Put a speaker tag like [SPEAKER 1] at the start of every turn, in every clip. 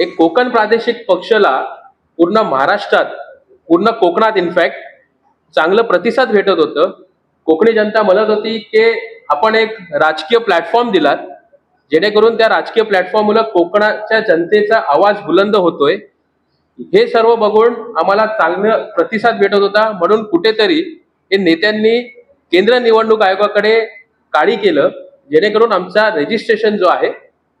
[SPEAKER 1] एक कोकण प्रादेशिक पक्षाला पूर्ण महाराष्ट्रात पूर्ण कोकणात इनफॅक्ट चांगलं प्रतिसाद भेटत होतं. कोकणी जनता म्हणत होती की आपण एक राजकीय प्लॅटफॉर्म दिलात जेणेकरून त्या राजकीय प्लॅटफॉर्ममुळे कोकणाच्या जनतेचा आवाज बुलंद होतोय. हे सर्व बघून आम्हाला चांगलं प्रतिसाद भेटत होता. म्हणून कुठेतरी हे नेत्यांनी केंद्र निवडणूक आयोगाकडे काळी केलं जेणेकरून आमचा रजिस्ट्रेशन जो आहे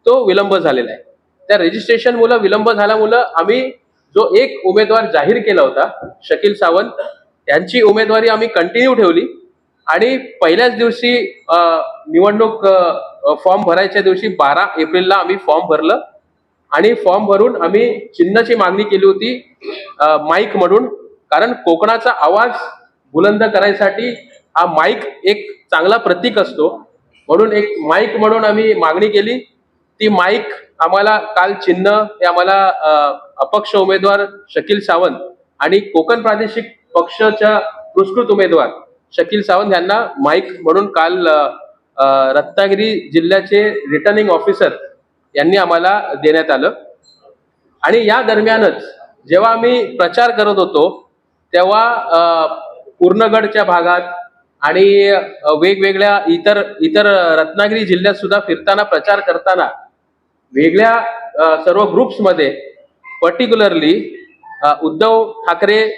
[SPEAKER 1] तो विलंब झालेला आहे. त्या रजिस्ट्रेशन मुलं विलंब झाल्यामुळं आम्ही जो एक उमेदवार जाहीर केला होता शकील सावंत यांची उमेदवारी आम्ही कंटिन्यू ठेवली. आणि पहिल्याच दिवशी निवडणूक फॉर्म भरायच्या दिवशी बारा एप्रिलला आम्ही फॉर्म भरलं. आणि फॉर्म भरून आम्ही चिन्हाची मागणी केली होती माईक म्हणून कारण कोकणाचा आवाज बुलंद करायसाठी हा माईक एक चांगला प्रतीक असतो. म्हणून एक माईक म्हणून आम्ही मागणी केली. ती माईक आम्हाला काल चिन्ह हे आम्हाला अपक्ष उमेदवार शकील सावंत आणि कोकण प्रादेशिक पक्षाच्या पुरस्कृत उमेदवार शकील सावंत यांना माईक म्हणून काल रत्नागिरी जिल्ह्याचे रिटर्निंग ऑफिसर यांनी आम्हाला देण्यात आलं. आणि या दरम्यानच जेव्हा आम्ही प्रचार करत होतो तेव्हा पूर्णगडच्या भागात आणि वेगवेगळ्या इतर इतर रत्नागिरी जिल्ह्यात सुद्धा फिरताना प्रचार करताना वेगळ्या सर्व ग्रुप्समध्ये पर्टिक्युलरली उद्धव ठाकरे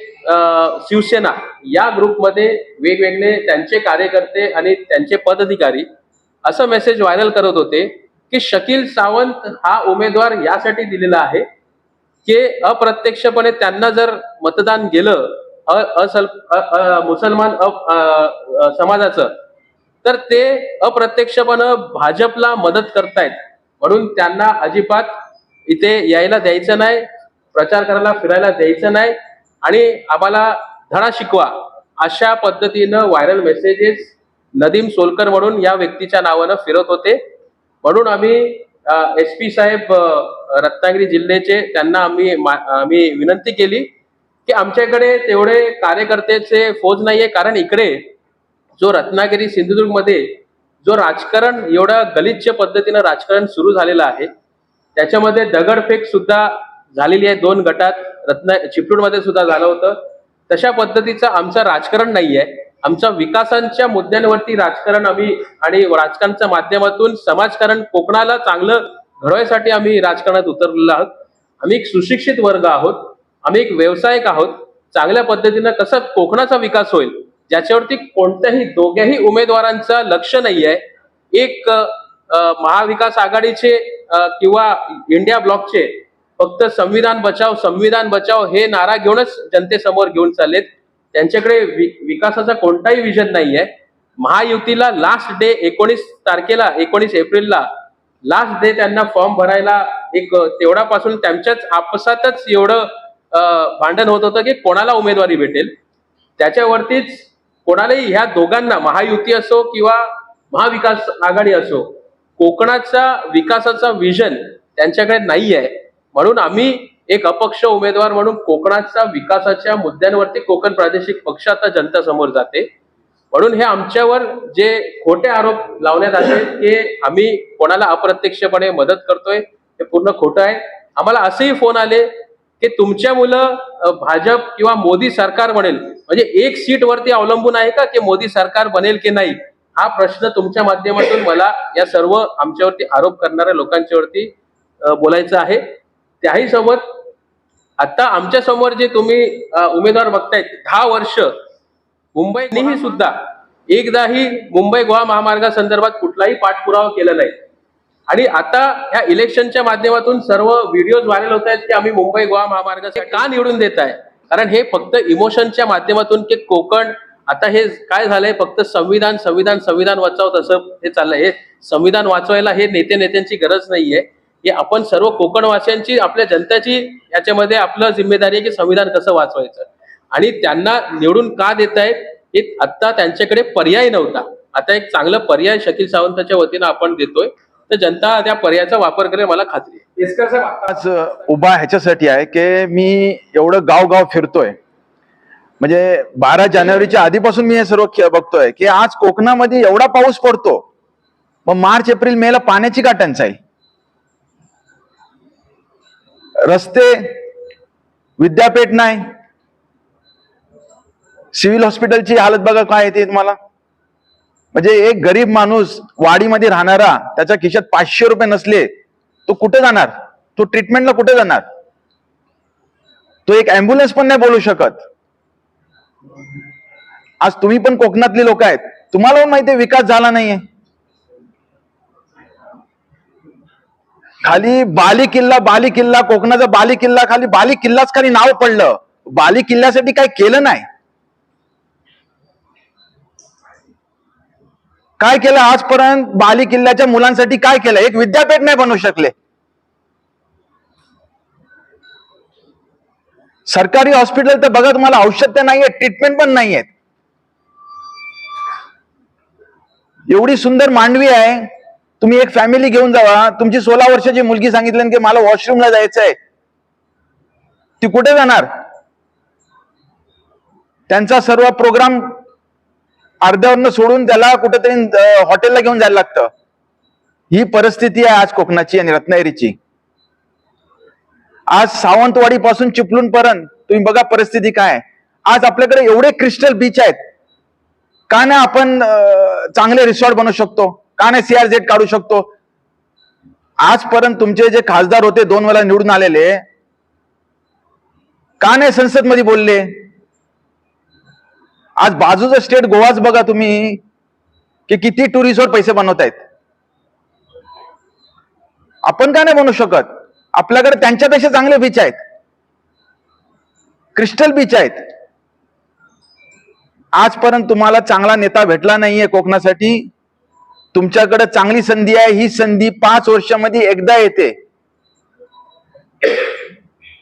[SPEAKER 1] शिवसेना या ग्रुपमध्ये वेगवेगळे त्यांचे कार्यकर्ते आणि त्यांचे पदाधिकारी असं मेसेज व्हायरल करत होते की शकील सावंत हा उमेदवार यासाठी दिलेला आहे की अप्रत्यक्षपणे त्यांना जर मतदान गेलं अ- असल अ- मुसलमान समाजाचं तर ते अप्रत्यक्षपणे भाजपला मदत करतायत. म्हणून त्यांना अजिबात इथे यायला द्यायचं नाही प्रचार करायला फिरायला द्यायचं नाही आणि आम्हाला धडा शिकवा अशा पद्धतीनं व्हायरल मेसेजेस नदीम सोलकर म्हणून या व्यक्तीच्या नावानं फिरत होते. म्हणून आम्ही एस पी साहेब रत्नागिरी जिल्ह्याचे त्यांना आम्ही मा- आम्ही विनंती केली की आमच्याकडे तेवढे कार्यकर्त्याचे फौज नाहीये. कारण इकडे जो रत्नागिरी सिंधुदुर्गमध्ये जो राजकारण एवढं गलिच्छ पद्धतीनं राजकारण सुरू झालेलं आहे त्याच्यामध्ये दगडफेक सुद्धा झालेली आहे. दोन गटात रत्ना चिपळूणमध्ये सुद्धा झालं होतं. तशा पद्धतीचं आमचं राजकारण नाही आहे आमच्या विकासांच्या मुद्द्यांवरती राजकारण आम्ही आणि राजकारणाच्या माध्यमातून समाजकारण कोकणाला चांगलं घडवायसाठी आम्ही राजकारणात उतरलेलो आहोत. आम्ही एक सुशिक्षित वर्ग आहोत. आम्ही एक व्यावसायिक आहोत. चांगल्या पद्धतीनं कसं कोकणाचा विकास होईल ज्याच्यावरती कोणत्याही दोघ्याही उमेदवारांचं लक्ष नाही आहे एक महाविकास आघाडीचे किंवा इंडिया ब्लॉकचे फक्त संविधान बचाव संविधान बचाव हे नारा घेऊनच जनतेसमोर घेऊन चाललेत. त्यांच्याकडे वि- विकासाचा कोणताही विजन नाही आहे महायुतीला लास्ट डे एकोणीस तारखेला एकोणीस एप्रिलला लास्ट डे त्यांना फॉर्म भरायला एक अ, तेवढापासून त्यांच्याच आपसातच एवढं भांडण होत होतं की कोणाला उमेदवारी भेटेल. त्याच्यावरतीच कोणालाही ह्या दोघांना महायुती असो किंवा महाविकास आघाडी असो कोकणाचा विकासाचा विजन त्यांच्याकडे नाही आहे म्हणून आम्ही एक अपक्ष उमेदवार म्हणून कोकणाच्या विकासाच्या मुद्द्यांवरती कोकण प्रादेशिक पक्ष आता जनता समोर जाते. म्हणून हे आमच्यावर जे खोटे आरोप लावण्यात आले की आम्ही कोणाला अप्रत्यक्षपणे मदत करतोय हे पूर्ण खोटं आहे. आम्हाला असेही फोन आले की तुमच्या मुलं भाजप किंवा मोदी सरकार बनेल. म्हणजे एक सीट वरती अवलंबून आहे का की मोदी सरकार बनेल की नाही? हा प्रश्न तुमच्या माध्यमातून मला या सर्व आमच्यावरती आरोप करणाऱ्या लोकांच्यावरती बोलायचं आहे. त्याही सोबत आता आमच्यासमोर जे तुम्ही उमेदवार बघतायत दहा वर्ष मुंबईनेही सुद्धा एकदाही मुंबई गोवा महामार्गासंदर्भात कुठलाही पाठपुरावा केला नाही. आणि आता ह्या इलेक्शनच्या माध्यमातून सर्व व्हिडिओज व्हायरल होत आहेत की आम्ही मुंबई गोवा महामार्ग का निवडून देत आहे? कारण हे फक्त इमोशनच्या माध्यमातून की कोकण आता हे काय झालंय? फक्त संविधान संविधान संविधान वाचावं तसं हे चाललंय. हे संविधान वाचवायला हे नेते नेत्यांची गरज नाहीये. हे आपण सर्व कोकणवासियांची आपल्या जनतेची याच्यामध्ये आपलं जिम्मेदारी आहे की संविधान कसं वाचवायचं. आणि त्यांना निवडून का देत आहेत? हे आता त्यांच्याकडे पर्याय नव्हता. आता एक चांगलं पर्याय शकील सावंताच्या वतीनं आपण देतोय. तर जनता त्या पर्यायाचा वापर करेल मला खात्री आहे.
[SPEAKER 2] आज उभा ह्याच्यासाठी आहे की मी एवढं गाव गाव फिरतोय. म्हणजे बारा जानेवारीच्या आधीपासून मी हे सर्व बघतोय की आज कोकणामध्ये एवढा पाऊस पडतो. मग मार्च एप्रिल मे ला पाण्याची का टंचाई रस्ते विद्यापीठ नाही. सिव्हिल हॉस्पिटलची हालत बघा काय येते तुम्हाला म्हणजे एक गरीब माणूस वाडीमध्ये राहणारा त्याच्या खिशात पाचशे रुपये नसले तो कुठे जाणार? तो ट्रीटमेंटला कुठे जाणार? तो एक अँब्युलन्स पण नाही बोलू शकत. आज तुम्ही पण कोकणातले लोक आहेत. तुम्हाला पण माहिती आहे विकास झाला नाहीये. खाली बाली किल्ला बाली किल्ला कोकणाचा बाली किल्ला खाली बाली किल्लाच खाली नाव पडलं. बाली किल्ल्यासाठी काही केलं नाही. काय केलं आजपर्यंत बाली किल्ल्याच्या मुलांसाठी काय केलं? एक विद्यापीठ नाही बनवू शकले. सरकारी हॉस्पिटल तर बघा तुम्हाला औषध तर नाहीये ट्रीटमेंट पण नाहीयेत. एवढी सुंदर मांडवी आहे. तुम्ही एक फॅमिली घेऊन जावा. तुमची सोळा वर्षाची मुलगी सांगितलं की मला वॉशरूमला जायचं आहे ती कुठे जाणार? त्यांचा सर्व प्रोग्राम अर्ध्यावरनं सोडून त्याला कुठेतरी हॉटेलला घेऊन जायला लागतं. ही परिस्थिती आहे आज कोकणाची आणि रत्नागिरीची. आज सावंतवाडी पासून पर्यंत तुम्ही बघा परिस्थिती काय आहे. आज आपल्याकडे एवढे क्रिस्टल बीच आहेत. का नाही आपण चांगले रिसॉर्ट बनवू शकतो? का नाही सीआरझेड काढू शकतो? आजपर्यंत तुमचे जे खासदार होते दोन वेळा निवडून आलेले. का नाही संसदमध्ये बोलले? आज बाजूचं स्टेट गोवाच बघा तुम्ही की किती टुरिस्टवर पैसे बनवतायत. आपण का नाही बनवू शकत? आपल्याकडे त्यांच्यापेक्षा चांगले बीच आहेत. क्रिस्टल बीच आहेत. आजपर्यंत तुम्हाला चांगला नेता भेटला नाहीये कोकणासाठी. तुमच्याकडे चांगली संधी आहे ही संधी पाच वर्षामध्ये एकदा येते.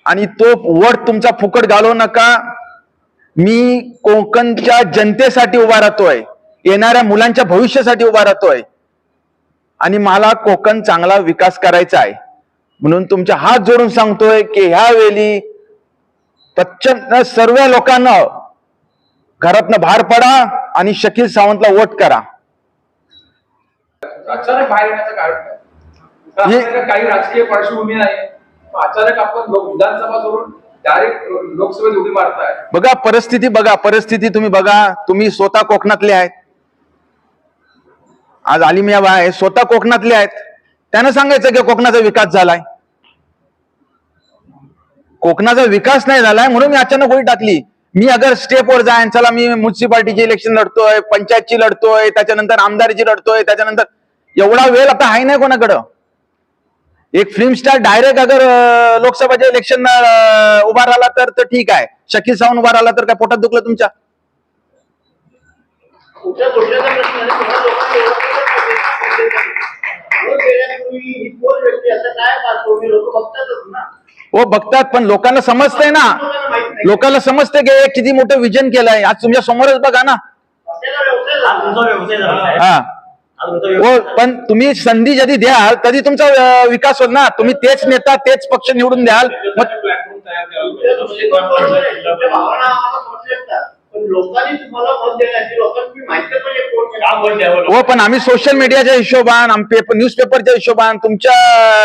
[SPEAKER 2] आणि तो वट तुमचा फुकट घालवू नका. मी कोकणच्या जनतेसाठी उभा राहतोय. येणाऱ्या मुलांच्या भविष्यासाठी उभा राहतोय. आणि मला कोकण चांगला विकास करायचा आहे. म्हणून तुमच्या हात जोडून सांगतोय की ह्या वेळी प्रचंड सर्व लोकांना घरातनं बाहेर पडा आणि शकील सावंतला वोट करा.
[SPEAKER 3] अचानक बाहेर येण्याचं कारण काही राजकीय पार्श्वभूमी नाही. अचानक आपण विधानसभा सोडून डायरेक्ट लोकसभेत उडी मारताय.
[SPEAKER 2] बघा परिस्थिती बघा परिस्थिती तुम्ही बघा. तुम्ही स्वतः कोकणातले आहेत. आज आलिमिया बाय स्वतः कोकणातले आहेत. त्यानं सांगायचं की कोकणाचा विकास झालाय. कोकणाचा विकास नाही झालाय म्हणून मी अचानक गोळी टाकली. मी अगर स्टेपवर जाईन चला मी म्युन्सिपाल्टीची इलेक्शन लढतोय पंचायतची लढतोय त्याच्यानंतर आमदारीची लढतोय त्याच्यानंतर एवढा वेळ आता आहे नाही कोणाकडं? एक फिल्म स्टार डायरेक्ट अगर लोकसभाच्या इलेक्शन उभा राहिला तर ठीक आहे. शकील सावंत उभा राहिला तर काय पोटात दुखलं तुमच्या?
[SPEAKER 4] ही
[SPEAKER 2] हो बघतात पण लोकांना समजतंय ना.
[SPEAKER 4] लोकांना
[SPEAKER 2] समजतंय की किती मोठं विजन केलंय. आज तुमच्या समोरच बघा ना.
[SPEAKER 5] हा.
[SPEAKER 2] हा पण तुम्ही संधी जरी द्याल तरी तुमचा विकास होईल ना तुम्ही तेच नेता तेच पक्ष निवडून द्याल. हो पण आम्ही सोशल मीडियाच्या हिशोबान आम्ही पेपर न्यूजपेपरच्या हिशोबान तुमच्या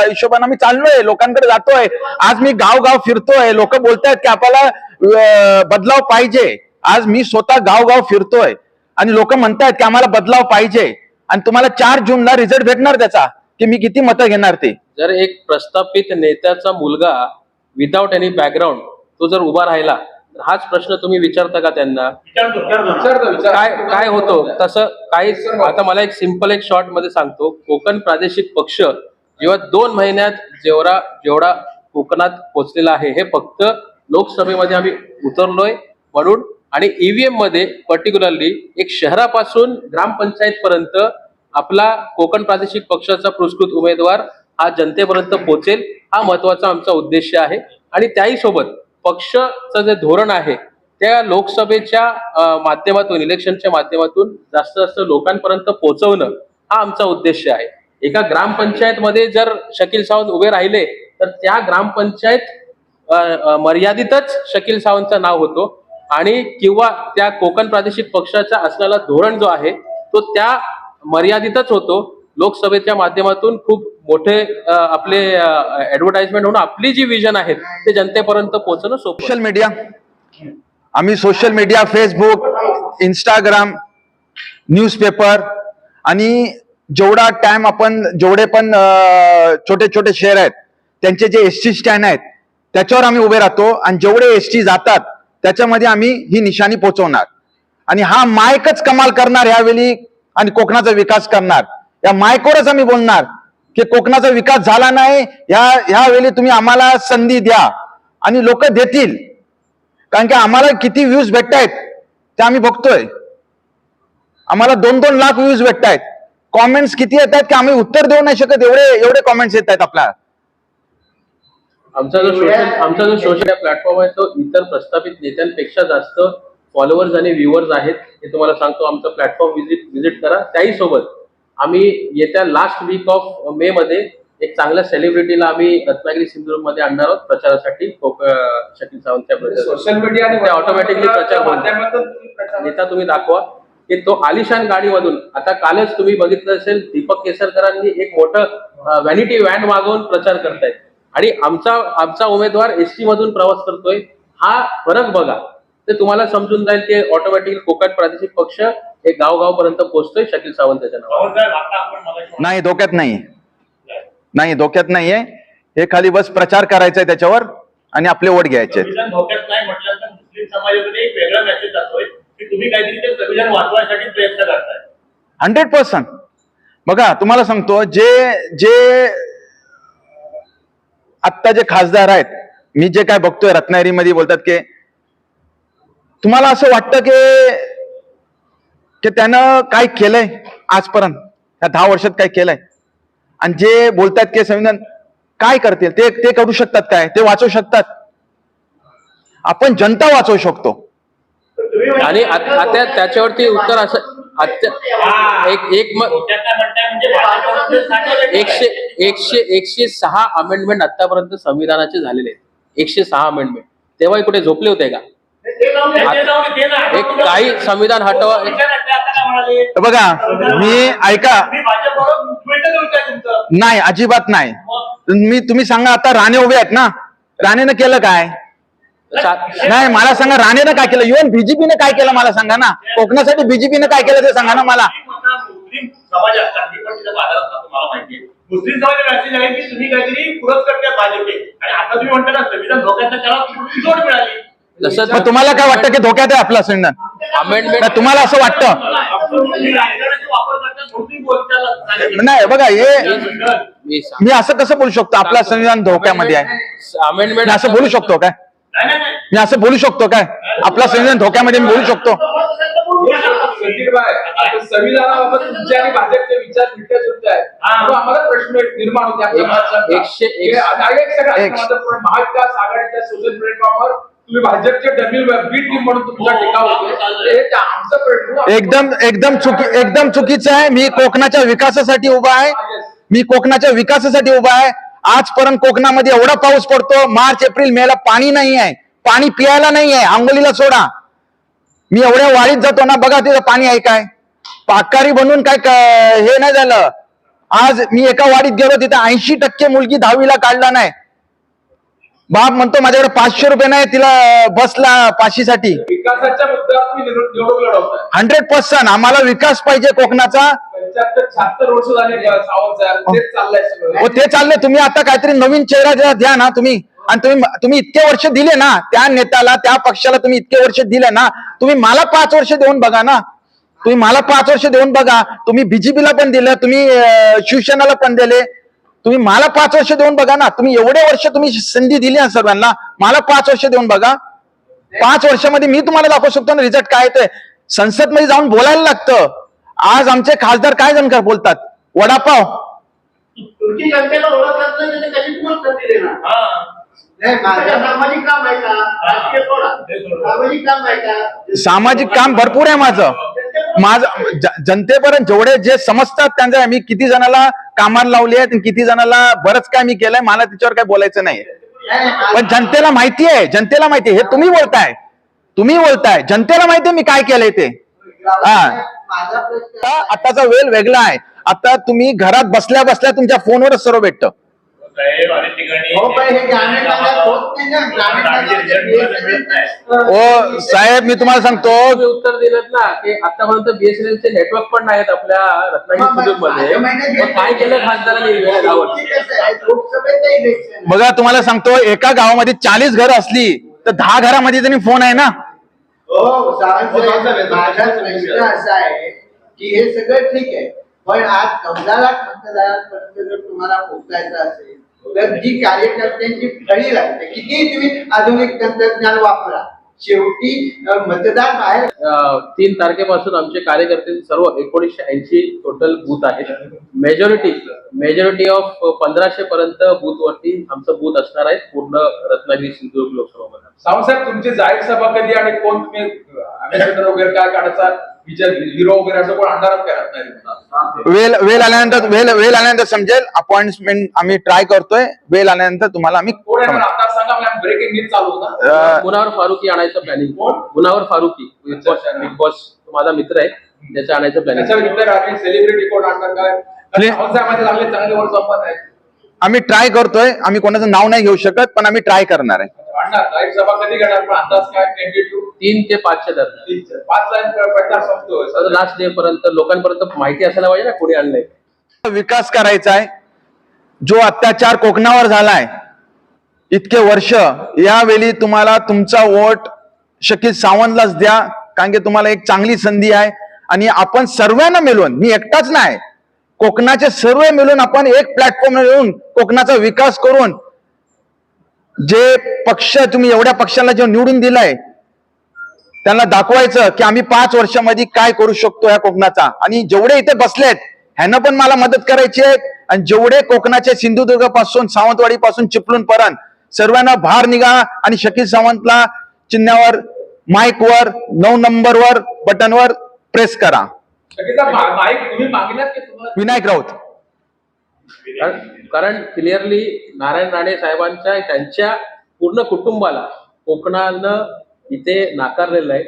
[SPEAKER 2] हिशोबान आम्ही चाललोय लोकांकडे जातोय. आज मी गाव गाव फिरतोय. लोक बोलतायत की आपल्याला बदलाव पाहिजे. आज मी स्वतः गाव गाव फिरतोय. आणि लोक म्हणतायत की आम्हाला बदलाव पाहिजे. आणि तुम्हाला चार जूनला रिझल्ट भेटणार त्याचा की मी किती मतं घेणार ते.
[SPEAKER 1] जर एक प्रस्थापित नेत्याचा मुलगा विदाउट एनी बॅकग्राऊंड तो जर उभा राहिला तर हाच प्रश्न तुम्ही विचारता का त्यांना? काय काय होतं? तसं काहीच आता मला एक सिंपल एक शॉर्टमध्ये सांगतो. कोकण प्रादेशिक पक्ष जेव्हा दोन महिन्यात जेवढा जेवढा कोकणात पोहोचलेला आहे हे फक्त लोकसभेमध्ये आम्ही उतरलोय. म्हणून आणि ईव्हीएममध्ये पर्टिक्युलरली एक शहरापासून ग्रामपंचायत पर्यंत आपला कोकण प्रादेशिक पक्षाचा पुरस्कृत उमेदवार हा जनतेपर्यंत पोहोचेल हा महत्त्वाचा आमचा उद्देश आहे. आणि त्याही सोबत पक्षचं जे धोरण आहे त्या लोकसभेच्या माध्यमातून इलेक्शनच्या माध्यमातून जास्त जास्त लोकांपर्यंत पोहोचवणं हा आमचा उद्देश आहे. एका ग्रामपंचायतमध्ये जर शकील सावंत उभे राहिले तर त्या ग्रामपंचायत मर्यादितच शकील सावंतचं नाव होतो. आणि किंवा त्या कोकण प्रादेशिक पक्षाचा असलेला धोरण जो आहे तो त्या मर्यादितच होतो. लोकसभेच्या माध्यमातून खूप मोठे आपले ऍडव्हर्टाइजमेंट होऊन आपली जी विजन आहेत ते जनतेपर्यंत पोहोचणं
[SPEAKER 2] सोशल मीडिया आम्ही social media Facebook Instagram newspaper आणि जेवढा टाइम आपण जेवढे पण छोटे छोटे शहर आहेत त्यांचे जे एस टी स्टँड आहेत त्याच्यावर आम्ही उभे राहतो. आणि जेवढे एस टी जातात त्याच्यामध्ये आम्ही ही निशाणी पोहोचवणार आणि हा मायकच कमाल करणार यावेळी आणि कोकणाचा विकास करणार. या मायकवरच आम्ही बोलणार की कोकणाचा विकास झाला नाही या ह्यावेळी तुम्ही आम्हाला संधी द्या. आणि लोक देतील. कारण की आम्हाला किती व्ह्यूज भेटतायत ते आम्ही बघतोय. आम्हाला दोन दोन लाख व्ह्यूज भेटतायत. कॉमेंट्स किती येत आहेत की आम्ही उत्तर देऊ नाही शकत एवढे एवढे कॉमेंट्स येत आहेत आपल्याला
[SPEAKER 1] आमचा जो सोशल आमचा जो सोशल प्लॅटफॉर्म आहे तो इतर प्रस्थापित नेत्यांपेक्षा जास्त फॉलोअर्स आणि व्ह्युअर्स आहेत हे तुम्हाला सांगतो. आमचं प्लॅटफॉर्म विजिट विजिट करा. त्याही सोबत आम्ही येत्या लास्ट वीक ऑफ मे मध्ये एक चांगल्या सेलिब्रिटीला आम्ही रत्नागिरी सिंधुदुर्गमध्ये आणणार आहोत प्रचारासाठी. शकील सावंतच्या.
[SPEAKER 3] सोशल मीडिया आणि
[SPEAKER 1] ऑटोमॅटिकली प्रचार नेता तुम्ही दाखवा. की तो आलिशान गाडीमधून आता कालच तुम्ही बघितलं असेल दीपक केसरकरांनी एक मोठं व्हॅनिटी व्हॅन मागवून प्रचार करतायत. आणि आमचा आमचा उमेदवार एसटी मधून प्रवास करतोय हा फरक बघा. ते तुम्हाला समजून जाईल की ऑटोमॅटिक कोकण प्रादेशिक पक्ष हे गावगाव पर्यंत पोहोचतोय शकील सावंत त्याच्या नावावर.
[SPEAKER 2] नाही धोक्यात नाही. नाही धोक्यात नाहीये. हे खाली बस प्रचार करायचा आहे त्याच्यावर आणि आपले वोट घ्यायचे आहेत.
[SPEAKER 5] संविधान धोक्यात नाही म्हटल्यानंतर मुस्लिम समाजामध्ये एक वेगळा मेसेज जातोय की तुम्ही काहीतरी ते संविधान वाचवायसाठी प्रयत्न करताय.
[SPEAKER 2] Hundred percent. बघा तुम्हाला सांगतो जे जे आत्ता जे खासदार आहेत मी जे काय बघतोय रत्नागिरीमध्ये बोलतात की तुम्हाला असं वाटतं की त्यानं काय केलंय आजपर्यंत? या दहा वर्षात काय केलंय? आणि जे बोलतात की संविधान काय करतील ते ते करू शकतात काय? ते वाचवू शकतात? आपण जनता वाचवू शकतो.
[SPEAKER 1] आणि त्याच्यावरती उत्तर असं एक एक
[SPEAKER 5] म्हणजे
[SPEAKER 1] एकशे. एकशे एकशे सहा अमेंडमेंट आतापर्यंत संविधानाचे झालेले आहेत. एकशे सहा अमेंडमेंट तेव्हा कुठे झोपले होते का. एक काही संविधान हटवा
[SPEAKER 5] म्हणाले?
[SPEAKER 2] तर बघा मी ऐका. नाही अजिबात नाही. मी तुम्ही सांगा आता राणे उभे आहेत ना? राणेनं केलं काय? नाही मला सांगा राणेनं काय केलं? इव्हन बीजेपीने काय केलं मला सांगा ना? कोकणासाठी बीजेपीने काय केलं ते सांगा ना मला.
[SPEAKER 5] मुस्लिम समाज मॅसेज आहे की तुम्ही काहीतरी भाजपे आणि आता तुम्ही म्हणता ना संविधान धोक्यात त्याला जोड मिळाली?
[SPEAKER 2] तुम्हाला काय वाटतं की धोक्यात आहे आपला संविधान
[SPEAKER 1] अमेंडमेंट
[SPEAKER 2] तुम्हाला असं वाटतं? नाही. बघा हे
[SPEAKER 1] मी
[SPEAKER 2] असं कसं बोलू शकतो? आपला संविधान धोक्यामध्ये आहे.
[SPEAKER 1] अमेंडमेंट
[SPEAKER 2] असं बोलू शकतो काय? मी असं बोलू शकतो काय आपला संविधान धोक्यामध्ये मी बोलू शकतो
[SPEAKER 3] संदीपभाई, आता संविधानाबाबत तुमचे आणि भाजपचे विचार मिळते जुळते आहेत
[SPEAKER 5] हा.
[SPEAKER 3] म्हणून आम्हाला प्रश्न निर्माण होते आपल्या
[SPEAKER 1] एक-
[SPEAKER 3] माणसांचा.
[SPEAKER 1] एकशे-
[SPEAKER 3] की
[SPEAKER 1] एक-
[SPEAKER 3] आता एक सेकंड,
[SPEAKER 2] एक-
[SPEAKER 3] आता माझं पूर्ण महाविकास आघाडीच्या सोशल प्लॅटफॉर्मवर तुम्ही भाजपचे डब्ल्यू बी टीम म्हणून तुमचा
[SPEAKER 5] हो,
[SPEAKER 3] टीका होते हे त्या आमचा प्रश्न
[SPEAKER 2] एकदम एकदम चुकी एकदम चुकीचं आहे मी कोकणाच्या विकासासाठी उभा आहे मी कोकणाच्या विकासासाठी उभा आहे आजपर्यंत कोकणामध्ये एवढा पाऊस पडतो. मार्च एप्रिल मे ला पाणी नाही आहे. पाणी पियायला नाही आहे. आंघोलीला सोडा. मी एवढ्या वाडीत जातो ना बघा तिथं पाणी आहे काय? पाकारी बनून काय क- हे नाही झालं. आज मी एका वाडीत गेलो तिथं ऐंशी टक्के मुलगी दहावीला काढला नाही. बाप म्हणतो माझ्याकडे पाचशे रुपये नाही तिला बसला पाचशेसाठी. Hundred percent. आम्हाला विकास पाहिजे कोकणाचा.
[SPEAKER 3] पंच्याहत्तर शहात्तर वर्ष झाले सावंत साहेब. तेच चाललंय सगळं.
[SPEAKER 2] हो ते चाललंय. तुम्ही आता काहीतरी नवीन चेहरा द्या- द्या ना तुम्ही. आणि तुम्ही तुम्ही इतके वर्ष दिले ना त्या नेत्याला त्या पक्षाला तुम्ही इतके वर्ष दिले ना तुम्ही मला पाच वर्ष देऊन बघा ना. तुम्ही मला पाच वर्ष देऊन बघा. तुम्ही बीजेपीला पण दिलं तुम्ही अं, शिवसेनेला पण दिले. तुम्ही मला पाच वर्ष देऊन बघा ना. तुम्ही एवढे वर्ष तुम्ही संधी दिली ना सर्वांना. मला पाच वर्ष देऊन बघा. पाच वर्षामध्ये मी तुम्हाला दाखवू शकतो ना रिझल्ट काय येतोय. संसदमध्ये जाऊन बोलायला लागतं. आज आमचे खासदार काय जण कर बोलतात? वडापाव.
[SPEAKER 4] तुमची जनतेला ओळखत नाही कशी
[SPEAKER 5] हा.
[SPEAKER 4] सामाजिक काम आहे का? राजकीय सोडा.
[SPEAKER 5] ते सोडा.
[SPEAKER 4] सामाजिक काम आहे का?
[SPEAKER 2] सामाजिक काम भरपूर आहे माझं. माझं ज- जनतेपर्यंत जेवढे जे समजतात त्यांचं मी किती जणाला कामाला लावली आहेत आणि किती जणाला बरंच काय मी केलंय मला त्याच्यावर काय बोलायचं नाही. पण जनतेला माहिती आहे जनतेला माहिती आहे. हे तुम्ही बोलताय. तुम्ही बोलताय. जनतेला माहिती आहे मी काय केलंय ते. हा. आता आताचा वेळ वेगळा आहे. आता तुम्ही घरात बसल्या बसल्या तुमच्या फोनवरच सर्व भेटतं.
[SPEAKER 5] साहेब अनेक ठिकाणी
[SPEAKER 4] हो हे
[SPEAKER 2] साहेब मी तुम्हाला सांगतो.
[SPEAKER 1] तुम्ही उत्तर दिलं ना की आतापर्यंत बीएसएनएल चे नेटवर्क पण नाहीत आपल्या रत्नागिरी मध्ये मग काय केलं खासदारांनी
[SPEAKER 2] बघा तुम्हाला सांगतो एका गावामध्ये चाळीस घर असली तर दहा घरामध्ये तरी फोन आहे ना.
[SPEAKER 4] हो
[SPEAKER 3] हो,
[SPEAKER 4] साहेब,
[SPEAKER 3] साहेब,
[SPEAKER 4] माझा
[SPEAKER 3] तुमचा
[SPEAKER 4] प्रश्न. असा आहे की हे सगळं ठीक आहे पण आज चौदा लाख मतदारांपर्यंत जर तुम्हाला पोहोचायचं असेल तर जी कार्यकर्त्यांची फळी लागते किती तुम्ही आधुनिक तंत्रज्ञान वापरा शेवटी मतदार बाहेर
[SPEAKER 1] तीन तारखेपासून आमचे कार्यकर्ते सर्व एकोणीसशे ऐंशी टोटल बूथ आहेत. मेजॉरिटी मेजॉरिटी ऑफ पंधराशे पर्यंत बूथ वरती आमचं बूथ असणार आहे पूर्ण रत्नागिरी सिंधुदुर्ग लोकसभा मतदार
[SPEAKER 3] सावंतसाहेब तुमची जाहीर सभा कधी आणि कोण तुम्ही अमेरिकेटर वगैरे काय काढायचा विचार हिरो वगैरे असं कोण आणणार का रत्नागिरीत
[SPEAKER 2] वेळ वेळ आल्यानंतर वेळ वेळ आल्यानंतर समजेल. अपॉइंटमेंट आम्ही ट्राय करतोय. वेळ आल्यानंतर तुम्हाला आम्ही
[SPEAKER 3] ब्रेकिंग न्यूज चालू होता.
[SPEAKER 1] मुनावर फारुकी आणायचं planning? Munawar Faruqui. Bigg Boss माझा मित्र आहे. त्याचं आणायचं प्लॅनिंग
[SPEAKER 3] त्याच्या सेलिब्रिटी कोण आणणार काय. सावंतसाहेबांचे चांगले चांगले वर संपत आहेत.
[SPEAKER 2] आम्ही ट्राय करतोय. आम्ही कोणाचं नाव नाही घेऊ शकत पण आम्ही ट्राय करणार आहे.
[SPEAKER 1] तीन ते पाचशे दरम्यान.
[SPEAKER 3] पाच
[SPEAKER 1] लास्ट डे पर्यंत लोकांपर्यंत माहिती असायला पाहिजे ना कोणी आणलंय.
[SPEAKER 2] विकास करायचा आहे. जो अत्याचार कोकणावर झालाय इतके वर्ष यावेळी तुम्हाला तुमचा वोट शकील सावंतलाच द्या कारण की तुम्हाला एक चांगली संधी आहे. आणि आपण सर्वांना मिळून मी एकटाच नाही कोकणाचे सर्व मिळून आपण एक प्लॅटफॉर्म येऊन कोकणाचा विकास करून जे पक्ष तुम्ही एवढ्या पक्षाला जे निवडून दिलाय त्यांना दाखवायचं की आम्ही पाच वर्षामध्ये काय करू शकतो या कोकणाचा. आणि जेवढे इथे बसलेत ह्यांना पण मला मदत करायची आहे. आणि जेवढे कोकणाचे सिंधुदुर्गपासून सावंतवाडी पासून चिपळूण पर्यंत सर्वांना भार निघा आणि शकील सावंतला चिन्हावर माईकवर नऊ नंबरवर बटनवर प्रेस करा.
[SPEAKER 3] शकीलचा मा- माईक तुम्ही मागण्यात की तुम्हाला?
[SPEAKER 2] विनायक राऊत.
[SPEAKER 1] कारण- कारण क्लिअरली नारायण राणे साहेबांच्या त्यांच्या पूर्ण कुटुंबाला कोकणानं इथे नाकारलेलं आहे.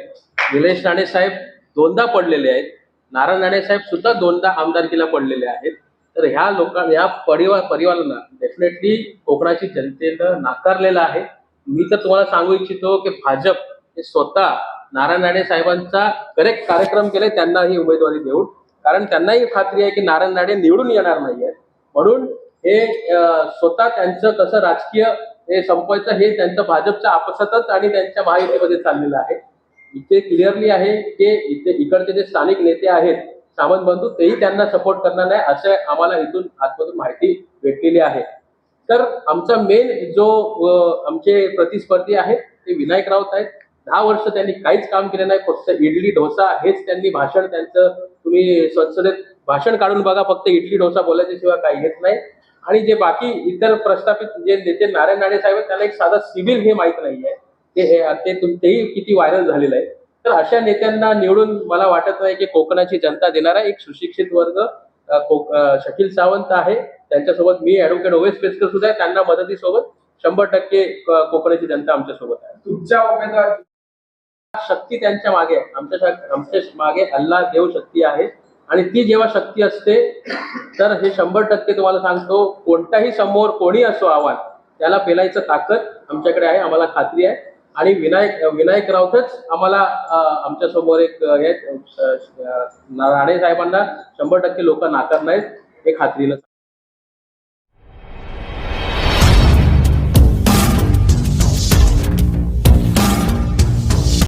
[SPEAKER 1] निलेश राणे साहेब दोनदा पडलेले आहेत. नारायण राणे साहेब सुद्धा दोनदा आमदारकीला पडलेले आहेत. तर ह्या लोकां ह्या परिवार परिवारांना डेफिनेटली कोकणाची जनतेनं नाकारलेलं आहे. मी तर तुम्हाला सांगू इच्छितो की भाजप हे स्वतः नारायण राणे साहेबांचा करेक्ट कार्यक्रम केले त्यांना ही उमेदवारी देऊन. कारण त्यांनाही खात्री आहे की नारायण राणे निवडून येणार नाही आहेत म्हणून हे स्वतः त्यांचं कसं राजकीय हे संपवायचं हे त्यांचं भाजपच्या आपसातच आणि त्यांच्या महायुतीमध्ये चाललेलं आहे. इथे क्लिअरली आहे की इथे इकडचे जे स्थानिक नेते आहेत सामंत बंधू तेही त्यांना सपोर्ट करणार नाही असं आम्हाला इथून आतमधून माहिती भेटलेली आहे. तर आमचा मेन जो आमचे प्रतिस्पर्धी आहेत ते विनायक राऊत आहेत. दहा वर्ष त्यांनी काहीच काम केलं नाही फक्त इडली डोसा हेच त्यांनी भाषण त्यांचं तुम्ही संसदेत भाषण काढून बघा फक्त इडली डोसा बोलायच्या शिवाय काही येत नाही. आणि जे बाकी इतर प्रस्थापित जे नेते नारायण राणे साहेब आहेत, त्यांना एक साधा सिव्हिल हे माहीत नाही आहे ते हे- तेही किती व्हायरल झालेलं आहे. तर अशा नेत्यांना निवडून मला वाटत नाही की कोकणाची जनता देणारा एक सुशिक्षित वर्ग शकील सावंत आहे. त्यांच्यासोबत मी ऍडव्होकेट ओवेस पेसकर सुद्धा आहे. त्यांना मदतीसोबत शंभर टक्के कोकणाची जनता आमच्यासोबत आहे.
[SPEAKER 3] तुमच्या उमेदवार
[SPEAKER 1] शक्ती त्यांच्या मागे आहे. आमच्या आमच्या मागे अल्ला देव शक्ती आहे. आणि ती जेव्हा शक्ती असते तर हे शंभर टक्के तुम्हाला सांगतो कोणताही समोर कोणी असो आव्हान त्याला पेलायचं ताकद आमच्याकडे आहे. आम्हाला खात्री आहे. आणि विनायक विनायक राऊतच आम्हाला आमच्यासमोर एक हे राणे साहेबांना शंभर टक्के लोक नाकारणार आहेत हे खात्रीनं